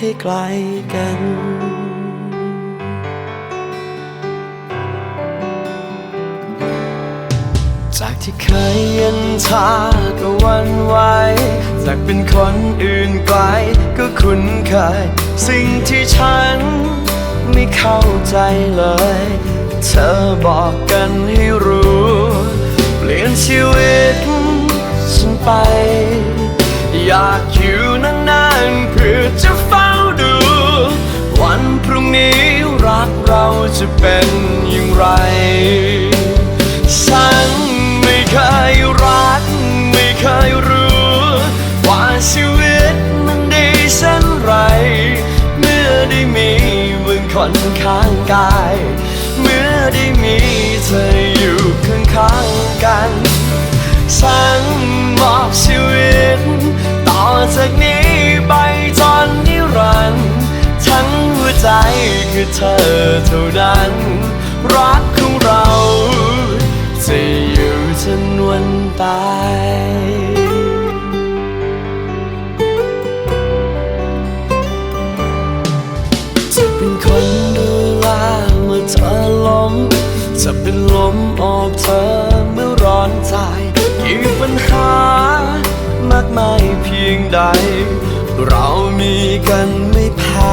ให้ไกลกัน จากที่เคยย็นชาก็วันไหวจากเป็นคนอื่นไกลก็คุ้นเคย สิ่งที่ฉันไม่เข้าใจเลย เธอบอกกันให้รู้ เปลี่ยนชีวิตฉันไป อยากอยู่นานๆเพื่อจะเฝ้าดูวันพรุ่ง นี้รักเราจะเป็นอย่างไร ฉันไม่เคยรัก ไม่เคยรู้ ว่าชีวิตมันดีเช่นไร เมื่อได้มีมึงคนข้างกาย เมื่อได้มีเธออยู่ข้างๆกัน ฉัน เธอเท่านั้น รักของเรา จะอยู่จนวันตายจะเป็นคนดูแลเมื่อเธอล้มจะเป็นลมโอบเธอเมื่อร้อนใจกี่ปัญหามากมายเพียงใด เรามีกันไม่แพ้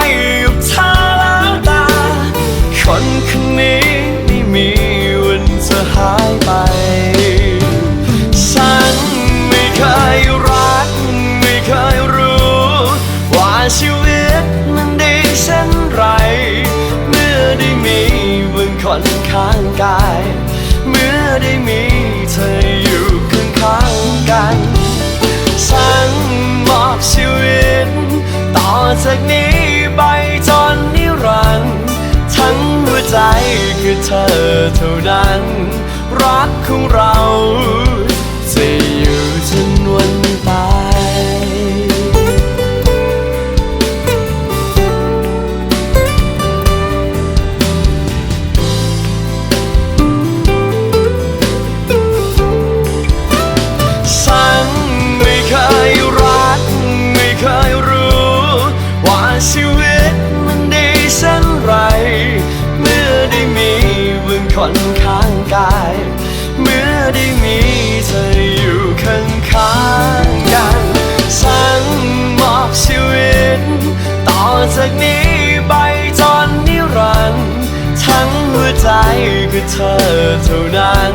อะไรกับเธอแล้วตา คนคนนี้ไม่มีวันจะหายไป ฉันไม่เคยรัก ไม่เคยรู้ ว่าชีวิตมันดีเช่นไร เมื่อได้มีมึงคนข้างกาย เมื่อได้มีเธออยู่ข้างข้างๆกัน ฉันมอบชีวิต ต่อจากนี้ คือเธอเท่านั้น รักของเราจะอยู่จนวันตายฉันไม่เคยรัก ไม่เคยรู้ว่าชีวิต จากนี้ไปจนนิรันดร์ทั้งหัวใจคือเธอเท่านั้น